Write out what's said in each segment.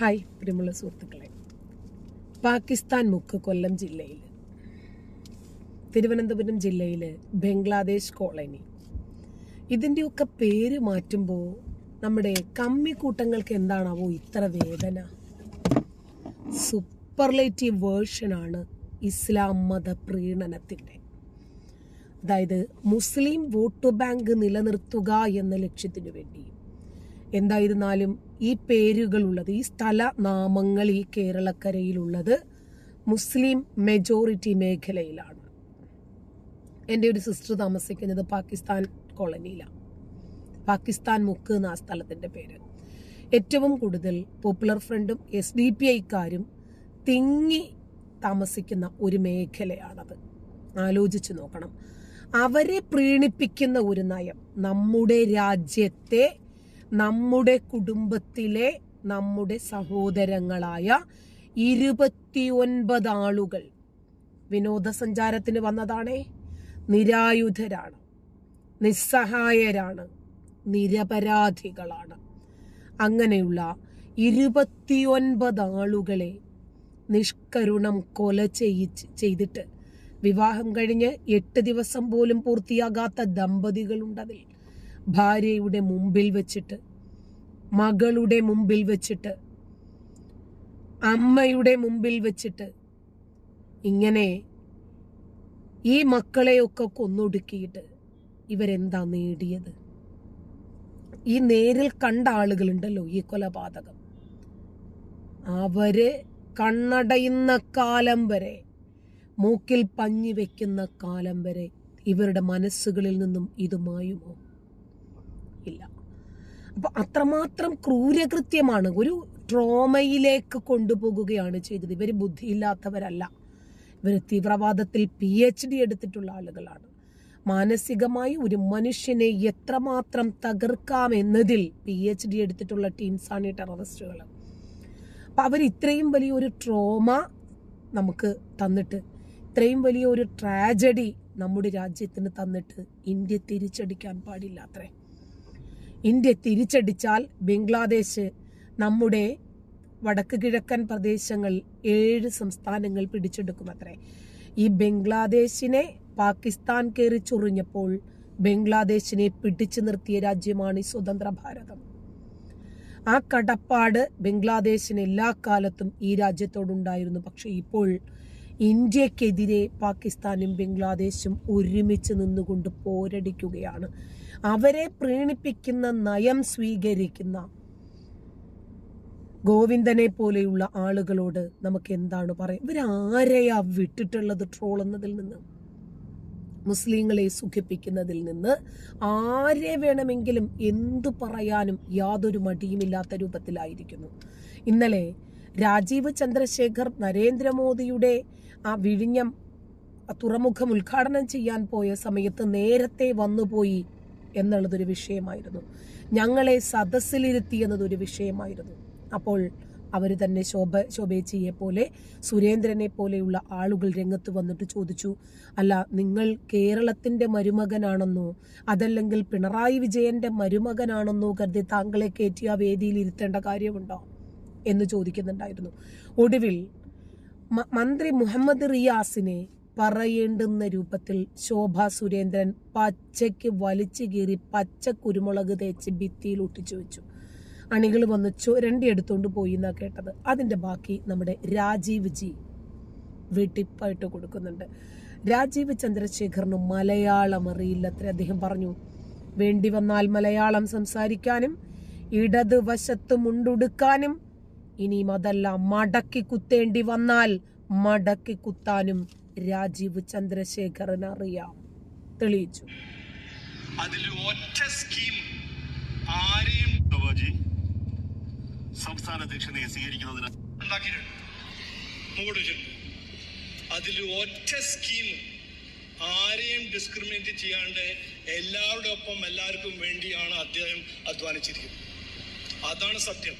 Hi പ്രിയമുള്ള സുഹൃത്തുക്കളെ. പാകിസ്ഥാൻ മുക്ക് കൊല്ലം ജില്ലയിൽ തിരുവനന്തപുരം ജില്ലയിൽ ബംഗ്ലാദേശ് കോളനി. ഇതിന്റെയൊക്കെ പേര് മാറ്റുമ്പോൾ നമ്മുടെ കമ്മിക്കൂട്ടങ്ങൾക്ക് എന്താണാവോ ഇത്ര വേദന? സൂപ്പർലേറ്റീവ് വേർഷനാണ് ഇസ്ലാം മത പ്രീണനത്തിന്റെ അതായത് മുസ്ലിം വോട്ട് ബാങ്ക് നിലനിർത്തുക എന്ന ലക്ഷ്യത്തിനു വേണ്ടി എന്തായിരുന്നാലും ഈ പേരുകളുള്ളത് ഈ സ്ഥലനാമങ്ങൾ ഈ കേരളക്കരയിലുള്ളത് മുസ്ലിം മെജോറിറ്റി മേഖലയിലാണ്. എന്റെ ഒരു സിസ്റ്റർ താമസിക്കുന്നത് പാകിസ്ഥാൻ കോളനിയിലാണ്. പാകിസ്ഥാൻ മുക്ക് എന്ന ആ സ്ഥലത്തിന്റെ പേര്. ഏറ്റവും കൂടുതൽ പോപ്പുലർ ഫ്രണ്ടും എസ് ഡി പി ഐക്കാരും തിങ്ങി താമസിക്കുന്ന ഒരു മേഖലയാണത്. ആലോചിച്ച് നോക്കണം. അവരെ പ്രീണിപ്പിക്കുന്ന ഒരു നയം നമ്മുടെ രാജ്യത്തെ നമ്മുടെ കുടുംബത്തിലെ നമ്മുടെ സഹോദരങ്ങളായ ഇരുപത്തിയൊൻപത് ആളുകൾ വിനോദസഞ്ചാരത്തിന് വന്നതാണേ. നിരായുധരാണ് നിസ്സഹായരാണ് നിരപരാധികളാണ്. അങ്ങനെയുള്ള ഇരുപത്തിയൊൻപത് ആളുകളെ നിഷ്കരുണം കൊല ചെയ്യിച്ച് ചെയ്തിട്ട് വിവാഹം കഴിഞ്ഞ് എട്ട് ദിവസം പോലും പൂർത്തിയാകാത്ത ദമ്പതികളുണ്ടതിൽ ഭാര്യയുടെ മുമ്പിൽ വെച്ചിട്ട് മകളുടെ മുമ്പിൽ വെച്ചിട്ട് അമ്മയുടെ മുമ്പിൽ വെച്ചിട്ട് ഇങ്ങനെ ഈ മക്കളെയൊക്കെ കൊന്നൊടുക്കിയിട്ട് ഇവരെന്താ നേടിയത്? ഈ നേരിൽ കണ്ട ആളുകളുണ്ടല്ലോ ഈ കൊലപാതകം. അവർ കണ്ണടയുന്ന കാലം വരെ മൂക്കിൽ പഞ്ഞി വെക്കുന്ന കാലം വരെ ഇവരുടെ മനസ്സുകളിൽ നിന്നും ഇത് മായുമോ ഇല്ല. അത്രമാത്രം ക്രൂരകൃത്യമാണ്. ഒരു ട്രോമയിലേക്ക് കൊണ്ടുപോകുകയാണ് ചെയ്തത്. ഇവർ ബുദ്ധിയില്ലാത്തവരല്ല. ഇവർ തീവ്രവാദത്തിൽ പി എച്ച് ഡി എടുത്തിട്ടുള്ള ആളുകളാണ്. മാനസികമായി ഒരു മനുഷ്യനെ എത്രമാത്രം തകർക്കാം എന്നതിൽ പി എച്ച് ഡി എടുത്തിട്ടുള്ള ടീംസാണ് ഈ ടെററിസ്റ്റുകൾ അപ്പൊ അവർ ഇത്രയും വലിയൊരു ട്രോമ നമുക്ക് തന്നിട്ട് ഇത്രയും വലിയ ഒരു ട്രാജഡി നമ്മുടെ രാജ്യത്തിന് തന്നിട്ട് ഇന്ത്യ തിരിച്ചടിക്കാൻ പാടില്ല അത്രേ. ഇന്ത്യ തിരിച്ചടിച്ചാൽ ബംഗ്ലാദേശ് നമ്മുടെ വടക്ക് കിഴക്കൻ പ്രദേശങ്ങൾ ഏഴ് സംസ്ഥാനങ്ങൾ പിടിച്ചെടുക്കുമത്രേ. ഈ ബംഗ്ലാദേശിനെ പാകിസ്ഥാൻ കയറി ചൊറിഞ്ഞപ്പോൾ ബംഗ്ലാദേശിനെ പിടിച്ചു നിർത്തിയ രാജ്യമാണ് ഈ സ്വതന്ത്ര ഭാരതം. ആ കടപ്പാട് ബംഗ്ലാദേശിന് എല്ലാ കാലത്തും ഈ രാജ്യത്തോടുണ്ടായിരുന്നു. പക്ഷേ ഇപ്പോൾ ഇന്ത്യക്കെതിരെ പാകിസ്ഥാനും ബംഗ്ലാദേശും ഒരുമിച്ച് നിന്നുകൊണ്ട് പോരടിക്കുകയാണ്. അവരെ പ്രീണിപ്പിക്കുന്ന നയം സ്വീകരിക്കുന്ന ഗോവിന്ദനെ പോലെയുള്ള ആളുകളോട് നമുക്ക് എന്താണ് പറയുക ഇവരാരെയാ വിട്ടിട്ടുള്ളത് ട്രോൾ എന്നതിൽ നിന്ന്? മുസ്ലിങ്ങളെ സുഖിപ്പിക്കുന്നതിൽ നിന്ന് ആരെ വേണമെങ്കിലും എന്തു പറയാനും യാതൊരു മടിയുമില്ലാത്ത രൂപത്തിലായിരിക്കുന്നു. ഇന്നലെ രാജീവ് ചന്ദ്രശേഖർ നരേന്ദ്രമോദിയുടെ ആ വിഴിഞ്ഞം തുറമുഖം ഉദ്ഘാടനം ചെയ്യാൻ പോയ സമയത്ത് നേരത്തെ വന്നുപോയി എന്നുള്ളതൊരു വിഷയമായിരുന്നു. ഞങ്ങളെ സദസ്സിലിരുത്തി എന്നതൊരു വിഷയമായിരുന്നു. അപ്പോൾ അവർ തന്നെ ശോഭ ശോഭേച്ചിയെ പോലെ സുരേന്ദ്രനെ പോലെയുള്ള ആളുകൾ രംഗത്ത് വന്നിട്ട് ചോദിച്ചു അല്ല നിങ്ങൾ കേരളത്തിന്റെ മരുമകനാണെന്നോ അതല്ലെങ്കിൽ പിണറായി വിജയന്റെ മരുമകനാണെന്നോ കരുതി താങ്കളെ കയറ്റി ആ വേദിയിൽ ഇരുത്തേണ്ട കാര്യമുണ്ടോ? എന്ന് ചോദിക്കുന്നുണ്ടായിരുന്നു. ഒടുവിൽ മന്ത്രി മുഹമ്മദ് റിയാസിനെ പറയേണ്ടുന്ന രൂപത്തിൽ ശോഭാ സുരേന്ദ്രൻ പച്ചയ്ക്ക് വലിച്ചു കീറി പച്ച കുരുമുളക് തേച്ച് ഭിത്തിയിൽ ഒട്ടിച്ചു വെച്ചു. അണികൾ വന്ന് ചുരണ്ടി എടുത്തുകൊണ്ട് പോയി എന്നാ കേട്ടത്. അതിന്റെ ബാക്കി നമ്മുടെ രാജീവ് ജി വെട്ടിപ്പായിട്ട് കൊടുക്കുന്നുണ്ട്. രാജീവ് ചന്ദ്രശേഖറിന് മലയാളം അറിയില്ലത്ര അദ്ദേഹം പറഞ്ഞു. വേണ്ടി വന്നാൽ മലയാളം സംസാരിക്കാനും ഇടത് വശത്ത് മുണ്ടുടുക്കാനും ഇനിയും അതല്ല മടക്കി കുത്തേണ്ടി വന്നാൽ മടക്കി കുത്താനും രാജീവ് ചന്ദ്രശേഖരൻ അറിയാം. തെളിയിച്ചു. അതിൽ ഒറ്റ സ്കീം ആരെയും സംസ്ഥാന അധ്യക്ഷനെ സ്വീകരിക്കുന്നതിന് അതിൽ ഒറ്റ സ്കീം ആരെയും ഡിസ്ക്രിമിനേറ്റ് ചെയ്യാണ്ട് എല്ലാവരുടെ ഒപ്പം എല്ലാവർക്കും വേണ്ടിയാണ് അദ്ദേഹം അധ്വാനിച്ചിരിക്കുന്നത്. അതാണ് സത്യം.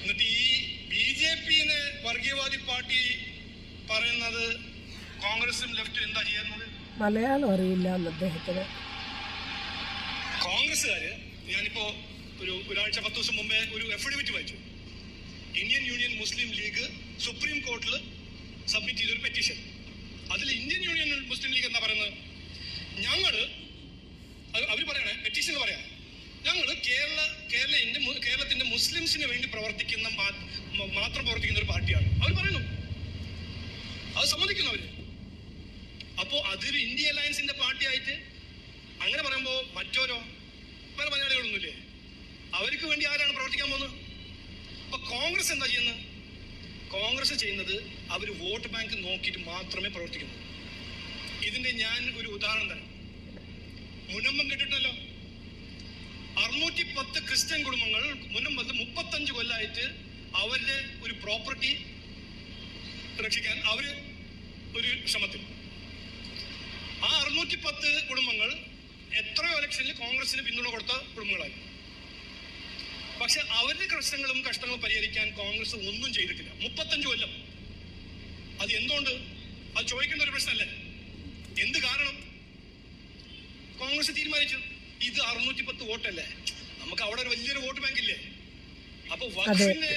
എന്നിട്ട് ഈ ബി ജെ പിന്നെ വർഗീയവാദി പാർട്ടി പറയുന്നത് കോൺഗ്രസും ലെഫ്റ്റും എന്താ ചെയ്യുന്നത്? മലയാളം അറിയില്ല എന്ന് അദ്ദേഹത്തിന്. കോൺഗ്രസ്സുകാര് ഞാനിപ്പോ ഒരു ഒരാഴ്ച പത്ത് ദിവസം മുമ്പേ ഒരു എഫിഡവിറ്റ് വായിച്ചു. Indian Union Muslim League supreme കോർട്ടിൽ സബ്മിറ്റ് ചെയ്തൊരു പെറ്റീഷൻ അതിൽ ഇന്ത്യൻ യൂണിയൻ മുസ്ലിം ലീഗ് എന്താ പറയുന്നത്? ഞങ്ങൾ അവർ പറയണേ പെറ്റീഷൻ പറയാം ഞങ്ങൾ കേരള കേരള ഇന്ത്യ കേരളത്തിന്റെ മുസ്ലിംസിന് വേണ്ടി പ്രവർത്തിക്കുന്ന മാത്രം പ്രവർത്തിക്കുന്ന ഒരു പാർട്ടിയാണ്. അവർ പറയുന്നു സമ്മതിക്കുന്നു അവർ അപ്പോ അതൊരു ഇന്ത്യ അലയൻസിന്റെ പാർട്ടി ആയിട്ട് അങ്ങനെ പറയുമ്പോ മറ്റോരോ വേറെ മലയാളികളൊന്നുമില്ലേ? അവർക്ക് വേണ്ടി ആരാണ് പ്രവർത്തിക്കാൻ പോകുന്നത്? അപ്പൊ കോൺഗ്രസ് എന്താ ചെയ്യുന്നത്? കോൺഗ്രസ് ചെയ്യുന്നത് അവർ വോട്ട് ബാങ്ക് നോക്കിയിട്ട് മാത്രമേ പ്രവർത്തിക്കുന്നു ഇതിന്റെ ഞാൻ ഒരു ഉദാഹരണം തരാം. മുനമ്പം കേട്ടിട്ടല്ലോ അറുന്നൂറ്റി പത്ത് ക്രിസ്ത്യൻ കുടുംബങ്ങൾ മുനമ്പത്ത് മുപ്പത്തഞ്ച് കൊല്ലമായിട്ട് അവരുടെ ഒരു പ്രോപ്പർട്ടി രക്ഷിക്കാൻ അവർ ഒരു ക്ഷമത്തിൽ. ആ അറുന്നൂറ്റി പത്ത് കുടുംബങ്ങൾ എത്രയോ ഇലക്ഷനിൽ കോൺഗ്രസിന് പിന്തുണ കൊടുത്ത കുടുംബങ്ങളായി. പക്ഷെ അവരുടെ പ്രശ്നങ്ങളും കഷ്ടങ്ങളും പരിഹരിക്കാൻ കോൺഗ്രസ് ഒന്നും ചെയ്തിട്ടില്ല. മുപ്പത്തഞ്ച് കൊല്ലം. അത് എന്തുകൊണ്ട്? അത് ചോദിക്കേണ്ട ഒരു പ്രശ്നമല്ലേ. എന്ത് കാരണം? കോൺഗ്രസ് തീരുമാനിച്ചു. ഇത് അറുന്നൂറ്റി പത്ത് വോട്ടല്ലേ? നമുക്ക് അവിടെ ഒരു വലിയൊരു വോട്ട് ബാങ്ക് ഇല്ലേ? അപ്പൊ വഖഫിന്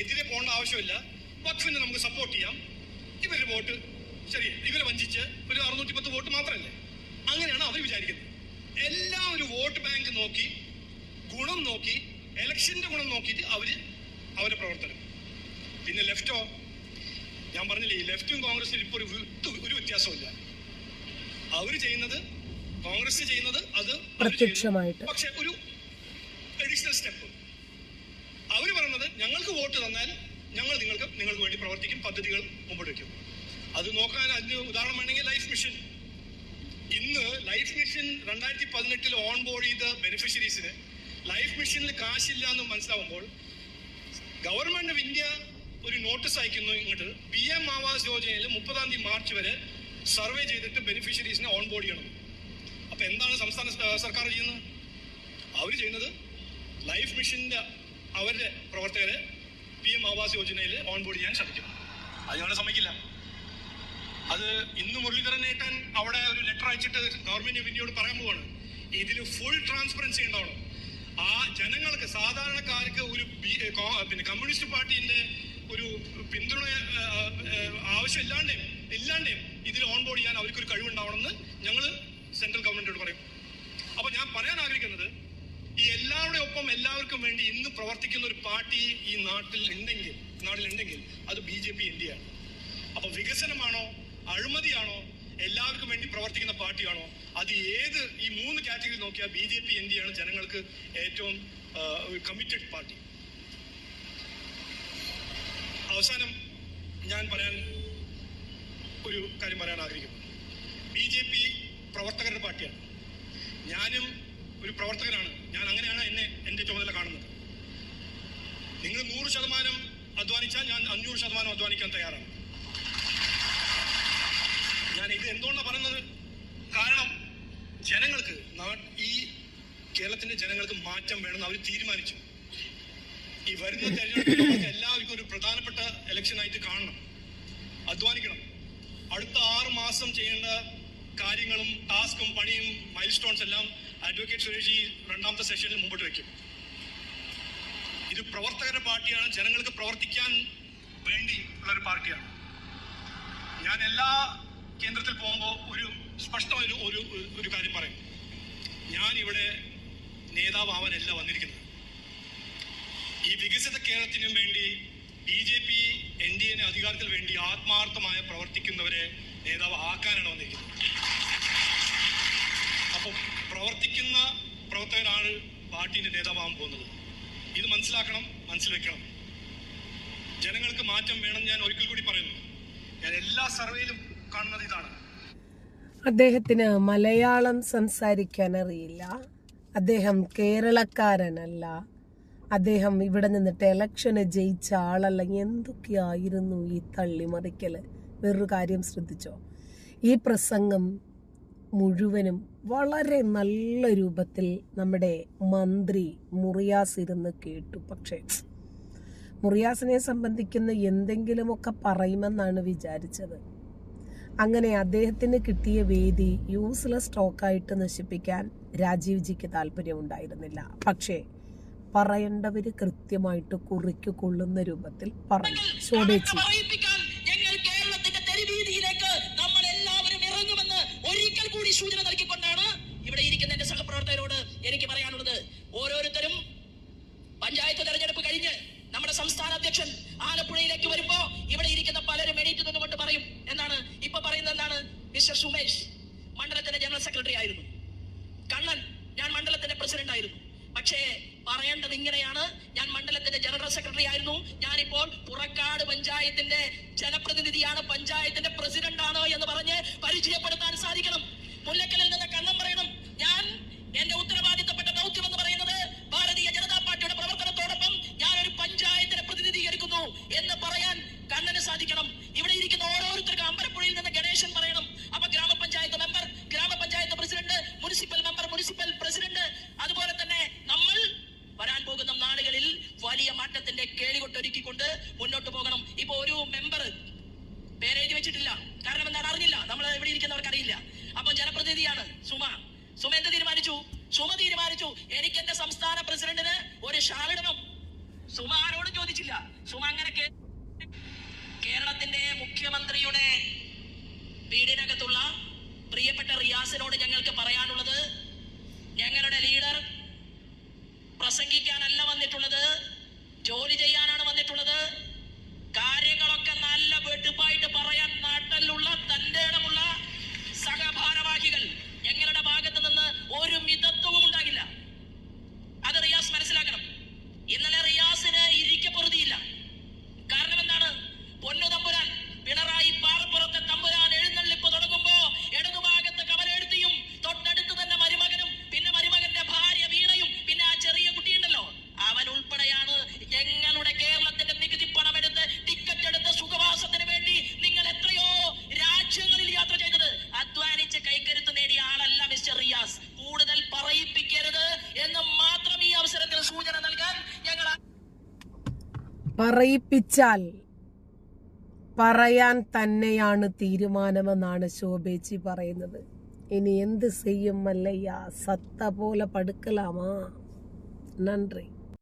എതിരെ പോകേണ്ട ആവശ്യമില്ല. വഖഫിനെ നമുക്ക് സപ്പോർട്ട് ചെയ്യാം. ഇവർ വോട്ട് ശരി ഇവരെ വഞ്ചിച്ച് ഒരു അറുന്നൂറ്റി പത്ത് വോട്ട് മാത്രമല്ലേ? അങ്ങനെയാണ് അവർ വിചാരിക്കുന്നത്. എല്ലാം ഒരു വോട്ട് ബാങ്ക് നോക്കി ഗുണം നോക്കി എലക്ഷന്റെ ഗുണം നോക്കിയിട്ട് അവർ അവരുടെ പ്രവർത്തനം. പിന്നെ ലെഫ്റ്റോ? ഞാൻ പറഞ്ഞില്ലേ ഈ ലെഫ്റ്റും കോൺഗ്രസിനും ഇപ്പൊ ഒരു ഒരു വ്യത്യാസമില്ല അവർ ചെയ്യുന്നത് കോൺഗ്രസ് ചെയ്യുന്നത് അത് പ്രത്യക്ഷമായിട്ട്. പക്ഷെ ഒരു അഡീഷണൽ സ്റ്റെപ്പ് അവർ പറയുന്നത് ഞങ്ങൾക്ക് വോട്ട് തന്നാൽ ഞങ്ങൾ നിങ്ങൾക്ക് നിങ്ങൾക്ക് വേണ്ടി പ്രവർത്തിക്കും പദ്ധതികൾ മുമ്പോട്ട് വയ്ക്കും. അത് നോക്കാൻ അതിന് ഉദാഹരണം വേണമെങ്കിൽ ലൈഫ് മിഷൻ ഇന്ന് ലൈഫ് മിഷൻ രണ്ടായിരത്തി പതിനെട്ടിൽ ഓൺ ബോർഡ് ചെയ്ത ബെനിഫിഷ്യറീസിന് ലൈഫ് മിഷനിൽ കാശില്ല എന്ന് മനസ്സിലാവുമ്പോൾ ഗവൺമെന്റ് ഓഫ് ഇന്ത്യ ഒരു നോട്ടീസ് അയക്കുന്നു ഇങ്ങോട്ട്. പി എം ആവാസ് യോജനയിൽ മുപ്പതാം തീയതി മാർച്ച് വരെ സർവേ ചെയ്തിട്ട് ബെനിഫിഷ്യറീസിനെ ഓൺ ബോർഡ് ചെയ്യണം. അപ്പൊ എന്താണ് സംസ്ഥാന സർക്കാർ ചെയ്യുന്നത്? അവർ ചെയ്യുന്നത് ലൈഫ് മിഷന്റെ അവരുടെ പ്രവർത്തകരെ പി എം ആവാസ് യോജനയിൽ ഓൺ ബോർഡ് ചെയ്യാൻ ശ്രമിക്കും. അത് സമ്മതിക്കില്ല. അത് ഇന്ന് മുരളീധരൻ ഏട്ടൻ അവിടെ ഒരു ലെറ്റർ അയച്ചിട്ട് ഗവൺമെന്റ് പിന്നീട് പറയാൻ പോവാണ്. ഇതിൽ ഫുൾ ട്രാൻസ്പെറൻസി ഉണ്ടാവണം. ആ ജനങ്ങൾക്ക് സാധാരണക്കാർക്ക് ഒരു പിന്നെ കമ്മ്യൂണിസ്റ്റ് പാർട്ടിന്റെ ഒരു പിന്തുണ ആവശ്യമില്ലാണ്ടേയും ഇല്ലാണ്ടേയും ഇതിൽ ഓൺ ബോർഡ് ചെയ്യാൻ അവർക്ക് ഒരു കഴിവുണ്ടാവണമെന്ന് ഞങ്ങൾ സെൻട്രൽ ഗവൺമെന്റിനോട് പറയും. അപ്പൊ ഞാൻ പറയാൻ ആഗ്രഹിക്കുന്നത് ഈ എല്ലാവരുടെ ഒപ്പം എല്ലാവർക്കും വേണ്ടി ഇന്ന് പ്രവർത്തിക്കുന്ന ഒരു പാർട്ടി ഈ നാട്ടിൽ ഉണ്ടെങ്കിൽ നാട്ടിൽ ഉണ്ടെങ്കിൽ അത് ബി ജെ പി ഇന്ത്യയാണ്. അപ്പൊ വികസനമാണോ അഴിമതിയാണോ? എല്ലാവർക്കും വേണ്ടി പ്രവർത്തിക്കുന്ന പാർട്ടിയാണോ? അത് ഏത് ഈ മൂന്ന് കാറ്റഗറി നോക്കിയാൽ B J P N D ആണ് ജനങ്ങൾക്ക് ഏറ്റവും കമ്മിറ്റഡ് പാർട്ടി. അവസാനം ഞാൻ പറയാൻ ഒരു കാര്യം പറയാൻ ആഗ്രഹിക്കുന്നു. ബി ജെ പി പ്രവർത്തകരുടെ പാർട്ടിയാണ്. ഞാനും ഒരു പ്രവർത്തകനാണ്. ഞാൻ അങ്ങനെയാണ് എന്നെ എന്റെ ചുമതല കാണുന്നത്. നിങ്ങൾ നൂറ് ശതമാനം അധ്വാനിച്ചാൽ ഞാൻ അഞ്ഞൂറ് ശതമാനം അധ്വാനിക്കാൻ തയ്യാറാണ്. ഞാൻ ഇത് എന്തുകൊണ്ടാണ് പറയുന്നത്? കാരണം ജനങ്ങൾക്ക് ഈ കേരളത്തിന്റെ ജനങ്ങൾക്ക് മാറ്റം വേണമെന്ന് അവർ തീരുമാനിച്ചു. ഈ വരുന്ന തെരഞ്ഞെടുപ്പ് എല്ലാവർക്കും ഒരു പ്രധാനപ്പെട്ട ഇലക്ഷൻ ആയിട്ട് കാണണം. അധ്വാനിക്കണം. അടുത്ത ആറ് മാസം ചെയ്യേണ്ട കാര്യങ്ങളും ടാസ്കും പണിയും മൈൽ സ്റ്റോൺസ് എല്ലാം അഡ്വക്കേറ്റ് സുരേഷ് ഈ രണ്ടാമത്തെ സെഷനിൽ മുമ്പോട്ട് വെക്കും. ഇത് പ്രവർത്തകരുടെ പാർട്ടിയാണ്. ജനങ്ങൾക്ക് പ്രവർത്തിക്കാൻ വേണ്ടി ഉള്ള ഒരു പാർട്ടിയാണ്. ഞാൻ എല്ലാ കേന്ദ്രത്തിൽ പോകുമ്പോൾ ഒരു സ്പഷ്ടമായ ഒരു ഒരു കാര്യം പറയും. ഞാൻ ഇവിടെ നേതാവാവാനല്ല വന്നിരിക്കുന്നത്. ഈ വികസിത കേരളത്തിനും വേണ്ടി B J P N D എന് അധികാരത്തിൽ വേണ്ടി ആത്മാർത്ഥമായ പ്രവർത്തിക്കുന്നവരെ നേതാവ് ആക്കാനാണ് വന്നിരിക്കുന്നത്. അപ്പൊ പ്രവർത്തിക്കുന്ന പ്രവർത്തകരാണ് പാർട്ടിന്റെ നേതാവാകാൻ പോകുന്നത്. ഇത് മനസ്സിലാക്കണം മനസ്സിൽ വെക്കണം. ജനങ്ങൾക്ക് മാറ്റം വേണം ഞാൻ ഒരിക്കൽ കൂടി പറയുന്നു. ഞാൻ എല്ലാ സർവേയിലും കാണുന്നത് ഇതാണ്. അദ്ദേഹത്തിന് മലയാളം സംസാരിക്കാൻ അറിയില്ല അദ്ദേഹം കേരളക്കാരനല്ല. അദ്ദേഹം ഇവിടെ നിന്നിട്ട് ഇലക്ഷന് ജയിച്ച ആളല്ല. എന്തൊക്കെയായിരുന്നു ഈ തള്ളിമറിക്കൽ? വേറൊരു കാര്യം ശ്രദ്ധിച്ചോ? ഈ പ്രസംഗം മുഴുവനും വളരെ നല്ല രൂപത്തിൽ നമ്മുടെ മന്ത്രി മുറിയാസ് ഇരുന്ന് കേട്ടു. പക്ഷേ മുറിയാസിനെ സംബന്ധിക്കുന്ന എന്തെങ്കിലുമൊക്കെ പറയുമെന്നാണ് വിചാരിച്ചത്. അങ്ങനെ അദ്ദേഹത്തിന് കിട്ടിയ വേദി യൂസ്ലെസ് ടോക്കായിട്ട് നശിപ്പിക്കാൻ രാജീവ്ജിക്ക് താല്പര്യമുണ്ടായിരുന്നില്ല. പക്ഷേ പറയേണ്ടവര് കൃത്യമായിട്ട് കുറിക്ക് കൊള്ളുന്ന രൂപത്തിൽ പറഞ്ഞു. ചോടേച്ചി ഒരിക്കൽ കൂടി സൂചന നൽകിക്കൊണ്ടാണ് ഇവിടെ ഇരിക്കുന്ന എന്റെ സഹപ്രവർത്തകരോട് പുറക്കാട് പഞ്ചായത്തിന്റെ ജനപ്രതിനിധിയാണ് പഞ്ചായത്തിന്റെ പ്രസിഡന്റാണ് എന്ന് പറഞ്ഞ് പരിചയപ്പെടുത്താൻ സാധിക്കണം. മുല്ലക്കലിൽ നിന്ന് കണ്ണ മുഖ്യമന്ത്രിയുടെ വീടിനകത്തുള്ള പ്രിയപ്പെട്ട റിയാസിനോട് ഞങ്ങൾക്ക് പറയാനുള്ളത് ഞങ്ങളുടെ ലീഡർ പ്രസംഗിക്കാനല്ല വന്നിട്ടുള്ളത് ജോലി ചെയ്യാനാണ് വന്നിട്ടുള്ളത്. കാര്യങ്ങളൊക്കെ നല്ല വെട്ടുപ്പായിട്ട് പറയാൻ നാട്ടിലുള്ള തന്റെ ഇടമുള്ള സഹഭാരവാഹികൾ ഞങ്ങളുടെ ഭാഗത്ത് നിന്ന് ഒരു മിത പറയിപ്പിച്ചാൽ പറയാൻ തന്നെയാണ് തീരുമാനമെന്നാണ് ശോഭേച്ചി പറയുന്നത്. ഇനി എന്ത് ചെയ്യും അല്ലയ്യ സത്ത പോലെ പടുക്കലാമാ. നന്ദി.